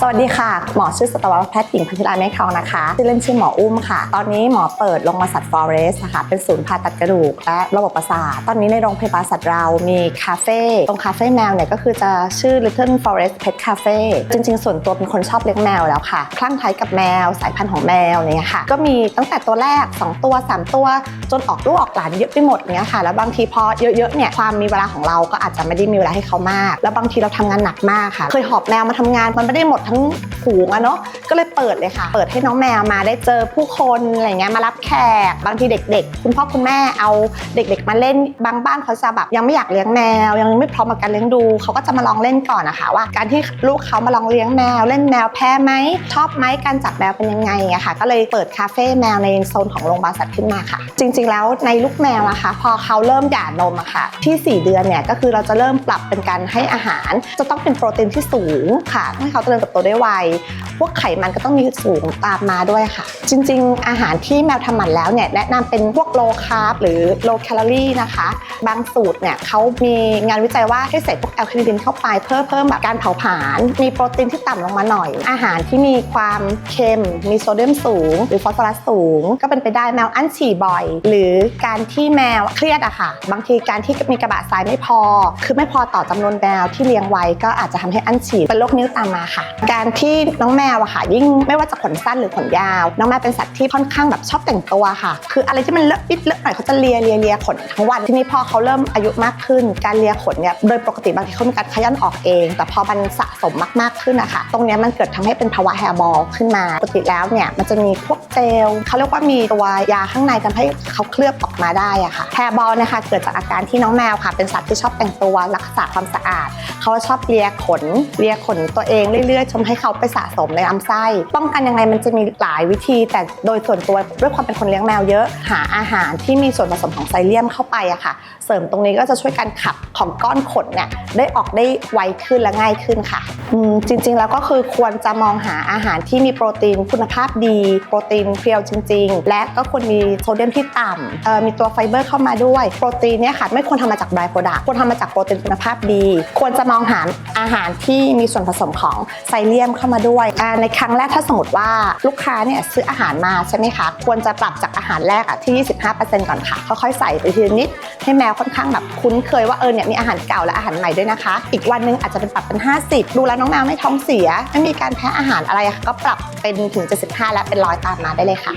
สวัสดีค่ะ หมอชื่อสตวแพทย์หญิงพันธิลาเมฆทองนะคะชื่อเล่นชื่อหมออุ้มค่ะ ตอนนี้หมอเปิดโรงพยาบาลสัตว์ฟอเรสต์นะคะเป็นศูนย์ผ่าตัดกระดูกและระบบประสาท ตอนนี้ในโรงพยาบาลสัตว์เรามีคาเฟ่ ตรงคาเฟ่แมวเนี่ยก็คือจะชื่อ Little Forest Pet Cafe จริงๆ ส่วนตัวเป็นคนชอบเลี้ยงแมวแล้วค่ะ คลั่งไคล้กับแมว สายพันธุ์ของแมวเนี่ยค่ะ ก็มีตั้งแต่ตัวแรก 2 ตัว 3 ตัว จนออกลูกออกหลานเยอะไปหมดเนี้ยค่ะ แล้วบางทีพอเยอะๆ เนี่ยความมีเวลาของเราก็อาจจะไม่ได้มีเวลาให้เขามาก แล้วบางทีเราทำงานหนักมากค่ะ เคยหอบแมวมาทำงานมันไม่ได้หมดทั้งฝูงอะเนาะก็เลยเปิดเลยค่ะ เปิดให้น้องแมวมาได้เจอผู้คนอะไรเงี้ยมารับแขกบางทีเด็ก ๆ คุณพ่อคุณแม่เอาเด็ก ๆ มาเล่นบางบ้านเขาจะแบบยังไม่อยากเลี้ยงแมว ยังไม่พร้อมกับการเลี้ยงดูเขาก็จะมาลองเล่นก่อนนะคะว่า การที่ลูกเขามาลองเลี้ยงแมว เล่นแมวแพ้ไหมชอบไหมการจับแมวเป็นยังไงอะค่ะ ก็เลยเปิดคาเฟ่แมวในโซนของโรงพยาบาลสัตว์ขึ้นมาค่ะ จริง ๆ แล้วในลูกแมวนะคะพอเขาเริ่มหย่านมอะค่ะ ที่ 4 เดือนเนี่ยก็คือเราจะเริ่มปรับเป็นการให้อาหาร จะต้องเป็นโปรตีนที่สูงค่ะให้เขาเจริญเติบโตได้ไว พวกไขมันก็ต้องมีสูงตามมาด้วยค่ะ จริง ๆ อาหารที่แมวทำหมันแล้วเนี่ยแนะนำเป็นพวกโลคาร์บหรือโลแคลอรี่นะคะ บางสูตรเนี่ยเขามีงานวิจัยว่าให้ใส่พวกแอลคาลินเข้าไปเพื่อเพิ่มแบบการเผาผลาญมีโปรตีนที่ต่ำลงมาหน่อย อาหารที่มีความเค็ม มีโซเดียมสูง หรือฟอสฟอรัสสูง ก็เป็นไปได้แมวอั้นฉี่บ่อย หรือการที่แมวเครียดอะค่ะ บางทีการที่มีกระบะทรายไม่พอ คือไม่พอต่อจำนวนแมวที่เลี้ยงไว้ก็อาจจะทำให้อั้นฉี่เป็นโรคนิ้วตามมาค่ะการที่น้องแมวอะค่ะ ยิ่งไม่ว่าจะขนสั้นหรือขนยาว น้องแมวเป็นสัตว์ที่ค่อนข้างแบบชอบแต่งตัวค่ะ คืออะไรที่มันเลอะปิดเลอะหน่อยเขาจะเลียเลียเลียขนทั้งวันทีนี้พอเขาเริ่มอายุมากขึ้น การเลียขนเนี่ยโดยปกติบางทีเขามีการขย้อนออกเอง แต่พอมันสะสมมากๆขึ้นอะค่ะตรงนี้มันเกิดทำให้เป็นภาวะแฮร์บอลขึ้นมาปกติแล้วเนี่ยมันจะมีพวกเจลเขาเรียกว่ามีตัวยาข้างในทำให้เขาเคลือบออกมาได้อะค่ะแฮร์บอลนะคะเกิดจากอาการที่น้องแมวค่ะ เป็นสัตว์ที่ชอบแต่งตัวรักษาความสะอาดเขาชอบเลียขนเลียขนตัวเองเรื่อยๆมให้เขาไปสะสมในลำไส้ ป้องกันยังไงมันจะมีหลายวิธี แต่โดยส่วนตัวด้วยความเป็นคนเลี้ยงแมวเยอะ หาอาหารที่มีส่วนผสมของไซเลียมเข้าไปอะค่ะ เสริมตรงนี้ก็จะช่วยการขับของก้อนขนเนี่ยได้ออกได้ไวขึ้นและง่ายขึ้นค่ะจริง ๆ แล้วก็คือควรจะมองหาอาหารที่มีโปรตีนคุณภาพดี โปรตีนเพียวจริง ๆ และก็ควรมีโซเดียมที่ต่ำมีตัวไฟเบอร์เข้ามาด้วย โปรตีนเนี่ยค่ะไม่ควรทำมาจากไบโปรดักควรทำมาจากโปรตีนคุณภาพดี ควรจะมองหาอาหารที่มีส่วนผสมของไซเลียมเข้ามาด้วยในครั้งแรกถ้าสมมติว่าลูกค้าเนี่ยซื้ออาหารมาใช่ไหมคะ ควรจะปรับจากอาหารแรกอะที่ 25%ก่อนค่ะ ค่อยๆใส่ไปทีนิดให้แมวค่อนข้างแบบคุ้นเคยว่าเออเนี่ยมีอาหารเก่าและอาหารใหม่ด้วยนะคะ อีกวันหนึงอาจจะเป็นปรับเป็น 50 ดูแลน้องแมวไม่ท้องเสียไม่มีการแพ้อาหารอะไรก็ปรับเป็นถึง 75 และเป็นร้อยตามมาได้เลยค่ะ